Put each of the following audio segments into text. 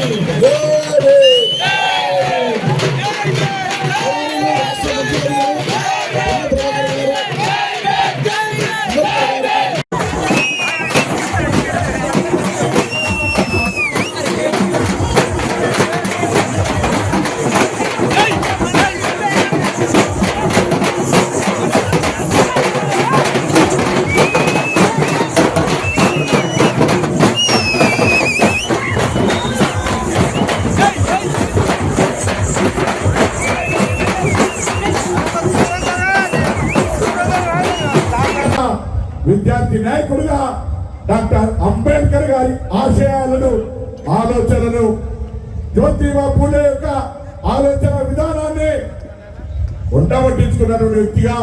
Ei! విద్యార్థి నాయకుడిగా doctor Ambedkar గారి ఆశయాలను ఆలోచనలు జ్యోతిబా పూలే యొక్క ఆలోచన విధానాన్ని ఉండబట్టించుకున్నటువంటి వ్యక్తిగా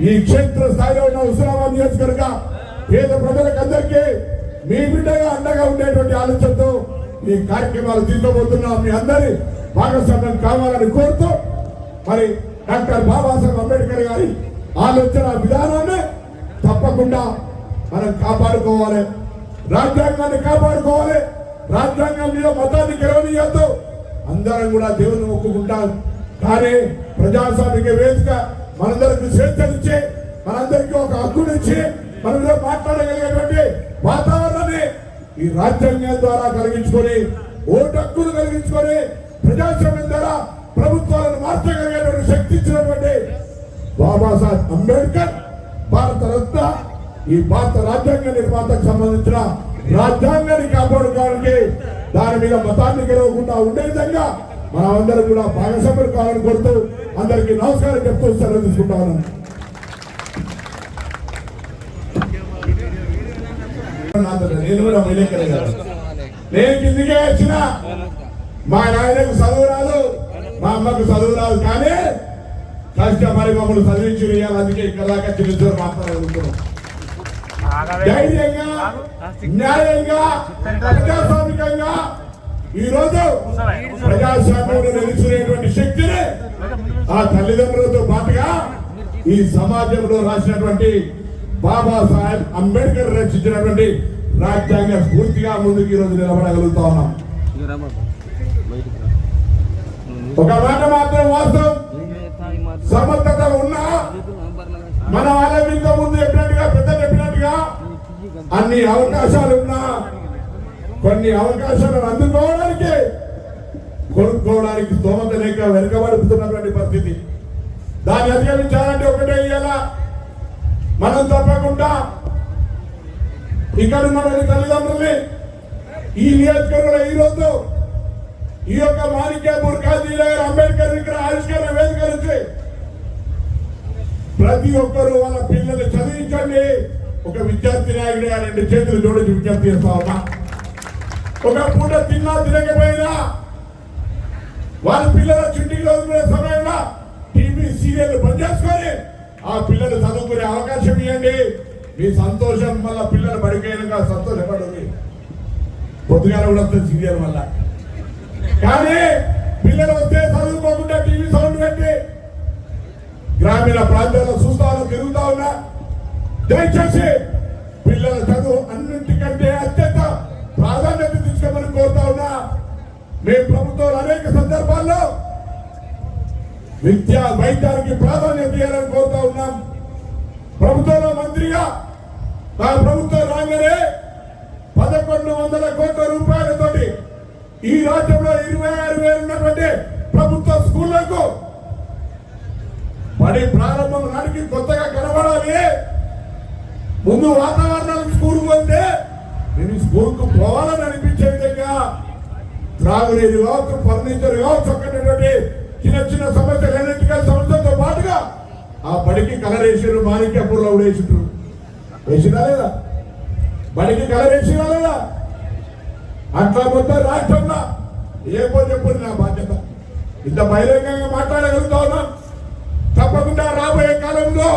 ఈ క్షేత్ర స్థాయిలో ఉన్న హుస్నాబాద్ నియోజకవర్గ పేద ప్రజలకందరికీ మీ బిడ్డగా అండగా ఉండేటువంటి ఆలోచనతో ఈ కార్యక్రమాలు తీసుకోబోతున్నాం. మీ అందరి భాగస్వామ్యం కావాలని కోరుతూ మరి డాక్టర్ బాబాసాహెబ్ అంబేద్కర్ గారి ఆలోచన విధానాన్ని తప్పకుండా మనం కాపాడుకోవాలి. రాజ్యాంగాన్ని కాపాడుకోవాలి. రాజ్యాంగం మీద మతాన్ని గెలవనీయద్దు. అందరం కూడా దేవుని మొక్కుకుంటాం. కానీ ప్రజాస్వామిక వేదిక మనందరికి స్వేచ్ఛనిచ్చి మనందరికీ ఒక హక్కునిచ్చి మనం మాట్లాడగలిగేటువంటి వాతావరణాన్ని ఈ రాజ్యాంగం ద్వారా కలిగించుకొని ఓటు హక్కును కలిగించుకొని ప్రజాస్వామ్యం ద్వారా ప్రభుత్వాలను మార్చగలిగేటువంటి శక్తి ఇచ్చినటువంటి బాబాసాహెబ్ అంబేద్కర్ ఈ భారత రాజ్యాంగ నిర్మాతకు సంబంధించిన రాజ్యాంగాన్ని కాపాడుకోవడానికి దాని మీద మతాన్ని గెలవకుండా ఉండే విధంగా మనమందరం కూడా భాగస్వాములు కావాలని కోరుతూ అందరికి నమస్కారం చెప్తూ సెలవు తీసుకుంటా ఉన్నాను. నేను కూడా విలేకరే కదా. నేను కిందికే వచ్చిన మా నాయనకు చదువు రాదు మా అమ్మకు చదువు రాదు కానీ కష్టపడి మమ్మల్ని చదివించి వేయాలి. అందుకే ఇక్కడ దాకా చిన్న మాట్లాడుతున్నాం ధైర్యంగా న్యాయంగా ప్రజాస్వామికంగా ఈ రోజు ప్రజాస్వామ్యంలో నిలుచునేటువంటి శక్తిని ఆ తల్లిదండ్రులతో పాటుగా ఈ సమాజంలో రాసినటువంటి బాబాసాహెబ్ అంబేద్కర్ రచించినటువంటి రాజ్యాంగ స్ఫూర్తిగా ముందుకు ఈ రోజు నిలబడగలుగుతా ఉన్నాం. ఒక మాట మాత్రం వాస్తవం. సమర్థత ఉన్నా మన వాళ్ళ అన్ని అవకాశాలు ఉన్నా కొన్ని అవకాశాలను అందుకోవడానికి కొనుక్కోవడానికి స్తోమత లేక వెనుకబడుతున్నటువంటి పరిస్థితి. దాన్ని అధిగమించాలంటే ఒకటే ఇయ్యాల. మనం తప్పకుండా ఇక్కడ ఉన్న తల్లిదండ్రుల్ని ఈ నియోజకవర్గంలో ఈ రోజు ఈ యొక్క మాణిక్యాపూర్ కాజీనగర్ అంబేద్కర్ ఇక్కడ ఆవిష్కరణ వేదిక నుంచి ప్రతి ఒక్కరూ వాళ్ళ పిల్లలు చదివించండి. ఒక విద్యార్థి నాయకుడిగా రెండు చేతులు జోడించి విజ్ఞప్తి చేస్తా ఒక పూట తిన్నా తినకపోయినా వారి పిల్లల చుట్టి చదువుకునే సమయంలో టీవీ సీరియల్ బంద్ చేసుకొని ఆ పిల్లలు చదువుకునే అవకాశం ఇవ్వండి. మీ సంతోషం వల్ల పిల్లలు బడిపోయినాక సంతోషపడండి పొద్దుగాల కూడా వస్తుంది సీరియల్ వల్ల. కానీ పిల్లలు వస్తే చదువుకోకుండా టీవీ సౌండ్ పెట్టి గ్రామీణ ప్రాంతాల్లో చూస్తా ఉన్నా తిరుగుతా ఉన్నా. దయచేసి పిల్లల చదువు అన్నింటికంటే అత్యంత ప్రాధాన్యత తీసుకోమని కోరుతా ఉన్నా. మీ ప్రభుత్వం అనేక సందర్భాల్లో విద్యా వైద్యానికి ప్రాధాన్యత ఇవ్వాలని కోరుతా ఉన్నాం. ప్రభుత్వంలో మంత్రిగా మా ప్రభుత్వం రాగానే పదకొండు వందల కోట్ల రూపాయలతోటి ఈ రాష్ట్రంలో ఇరవై ఆరు వేలు ఉన్నటువంటి ప్రభుత్వ స్కూళ్ళకు పని ప్రారంభం నాటికి కొత్తగా కనబడాలి. ముందు వాతావరణం స్కూల్ పోతే నేను స్కూల్కు పోవాలని అనిపించే విధంగా త్రాగునీరు కావచ్చు ఫర్నిచర్ కావచ్చు అక్కడటువంటి చిన్న చిన్న సమస్యలు ఎలక్ట్రికల్ సమస్యలతో పాటుగా ఆ బడికి కలరేసారు మాణిక్యపూర్లో కూడా వేసిండ్రు వేసినా లేదా? బడికి కలర్ లేదా? అట్లా మొత్తం రాష్ట్రంలో ఏమో చెప్పుడు నా బాధ్యత. ఇంత బహిరంగంగా మాట్లాడగలుగుతా ఉన్నాం. తప్పకుండా రాబోయే కాలంలో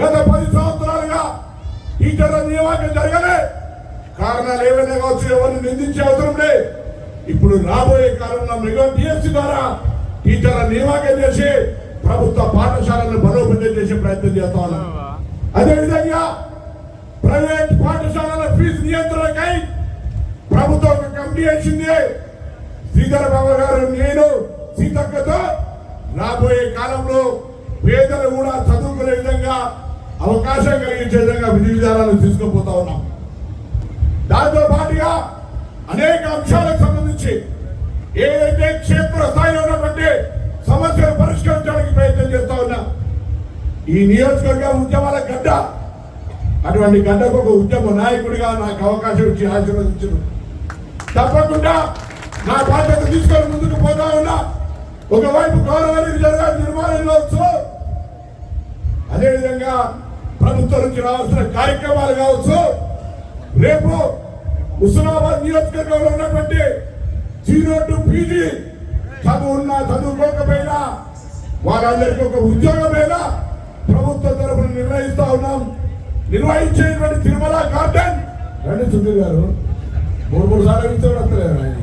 గత పది సంవత్సరాలుగా ఈ చర్య నియమాకం జరగలే. కారణాలు ఏమైనా కావచ్చు ఎవరిని నిందించే అవసరం లే. ఇప్పుడు రాబోయే కాలంలో మెగా టీఎస్సీ ద్వారా టీచర్ల నియామకం చేసి ప్రభుత్వ పాఠశాలను బలోపేతం చేసే ప్రయత్నం చేస్తా ఉన్నాం. అదేవిధంగా ప్రైవేట్ పాఠశాలల ఫీజు నియంత్రణకై ప్రభుత్వం ఒక కమిటీ వేసింది. శ్రీధర్ బాబు గారు నేను సీతక్కతో రాబోయే కాలంలో పేదలు కూడా చదువుకునే విధంగా అవకాశం కలిగించే విధంగా విధి విధానాలు తీసుకుపోతా ఉన్నాం. దాంతో పాటుగా అనేక అంశాలకు సంబంధించి ఏదైతే క్షేత్ర స్థాయిలో ఉన్నటువంటి సమస్యలు పరిష్కరించడానికి ప్రయత్నం చేస్తా ఉన్నా ఈ నియోజకవర్గ ఉద్యమాల గడ్డ అటువంటి గడ్డకు ఒక ఉద్యమ నాయకుడిగా నాకు అవకాశం ఇచ్చి ఆశీర్వదించను. తప్పకుండా నా బాధ్యత తీసుకొని ముందుకు పోతా ఉన్నా ఒకవైపు గౌరవానికి జరగాలి నిర్మాణం కావచ్చు అదేవిధంగా ప్రభుత్వం నుంచి రావాల్సిన కార్యక్రమాలు కావచ్చు. రేపు హుస్నాబాద్ నియోజకవర్గంలో ఉన్నటువంటి జీరో టు పీజీ చదువు ఉన్నా చదువుకోకపోయినా వారందరికీ ఒక ఉద్యోగమైనా? ప్రభుత్వం తరఫున నిర్ణయిస్తా ఉన్నాం. నిర్వహించేటువంటి తిరుమల గార్డెన్. రండి సుధీర్ గారు. మూడు మూడు సార్లు ఆయన.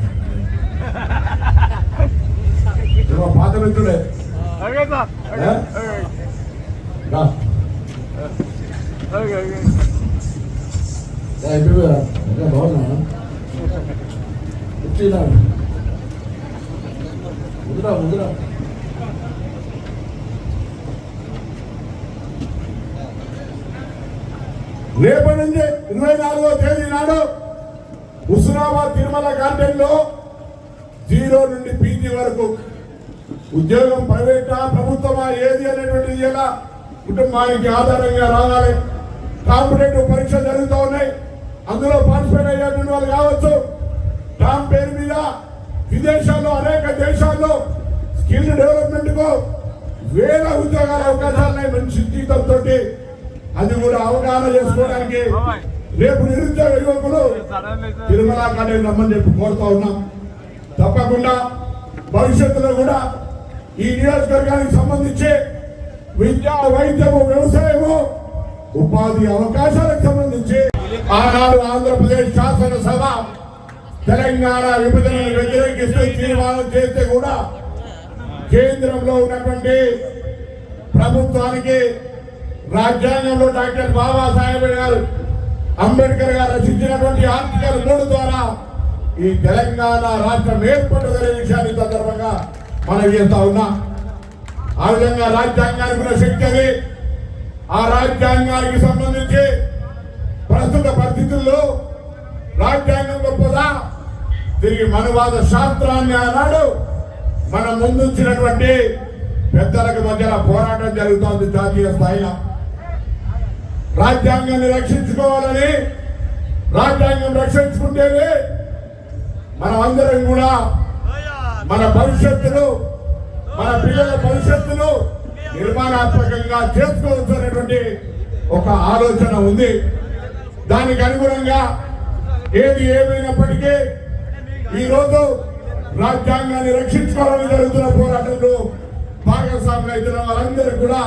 ఇదిగో పాత మిత్రుడే. ఓకే సార్ ఏ? రా. ఓకే బాగున్నా వచ్చినా ముద్రా ముద్రా రేపటి నుంచి ఇరవై నాలుగో తేదీ నాడు హుస్నాబాద్ తిరుమల గార్డెన్లో జీరో నుండి పీజీ వరకు ఉద్యోగం ప్రైవేటా ప్రభుత్వమా ఏది అనేటువంటిది ఎలా కుటుంబానికి ఆధారంగా రావాలి కాంపిటేటివ్ పరీక్షలు జరుగుతూ ఉన్నాయి. అందులో పార్టిసిపేట్ అయ్యేటువంటి వాళ్ళు కావచ్చు. టామ్ పేరు మీద విదేశాల్లో అనేక దేశాల్లో స్కిల్ డెవలప్మెంట్కు వేరే వేల ఉద్యోగాల అవకాశాలు మంచి జీతంతో అది కూడా అవగాహన చేసుకోవడానికి రేపు నిరుద్యోగ యువకులు తిరుమల కాలేజీ రమ్మని చెప్పి కోరుతా ఉన్నాం. తప్పకుండా భవిష్యత్తులో కూడా ఈ నియోజకవర్గానికి సంబంధించి విద్యా వైద్యము వ్యవసాయము ఉపాధి అవకాశాలకు సంబంధించి ఆనాడు ఆంధ్రప్రదేశ్ శాసనసభ తెలంగాణ విభజనను వ్యతిరేకిస్తూ తీర్మానం చేస్తే కూడా కేంద్రంలో ఉన్నటువంటి ప్రభుత్వానికి రాజ్యాంగంలో డాక్టర్ బాబాసాహెబ్ గారు అంబేద్కర్ గారు రచించినటువంటి ఆర్టికల్ మూడు ద్వారా ఈ తెలంగాణ రాష్ట్రం ఏర్పడదనే విషయాన్ని సందర్భంగా మనం చేస్తా ఉన్నా. ఆ విధంగా రాజ్యాంగానికి ఉన్న శక్తి అది. ఆ రాజ్యాంగానికి సంబంధించి ప్రస్తుత పరిస్థితుల్లో రాజ్యాంగం గొప్పదా? తిరిగి మనవాద శాస్త్రాన్ని ఆనాడు మన ముందుంచినటువంటి పెద్దలకు మధ్యన పోరాటం జరుగుతోంది జాతీయ స్థాయిలో. రాజ్యాంగాన్ని రక్షించుకోవాలని రాజ్యాంగం రక్షించుకుంటేనే మనం అందరం కూడా మన భవిష్యత్తును మన పిల్లల భవిష్యత్తును నిర్మాణాత్మకంగా చేసుకోవచ్చు అనేటువంటి ఒక ఆలోచన ఉంది. దానికి అనుగుణంగా ఏది ఏమైనప్పటికీ ఈరోజు రాజ్యాంగాన్ని రక్షించుకోవాలని జరుగుతున్న పోరాటంలో భాగస్వాములు అవుతున్న వాళ్ళందరూ కూడా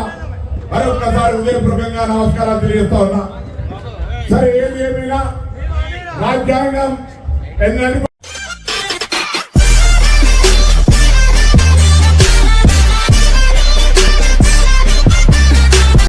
మరొకసారి ఉదయపూర్వకంగా నమస్కారాలు తెలియజేస్తా ఉన్నా. సరే ఏది ఏమైనా రాజ్యాంగం ఎన్నటి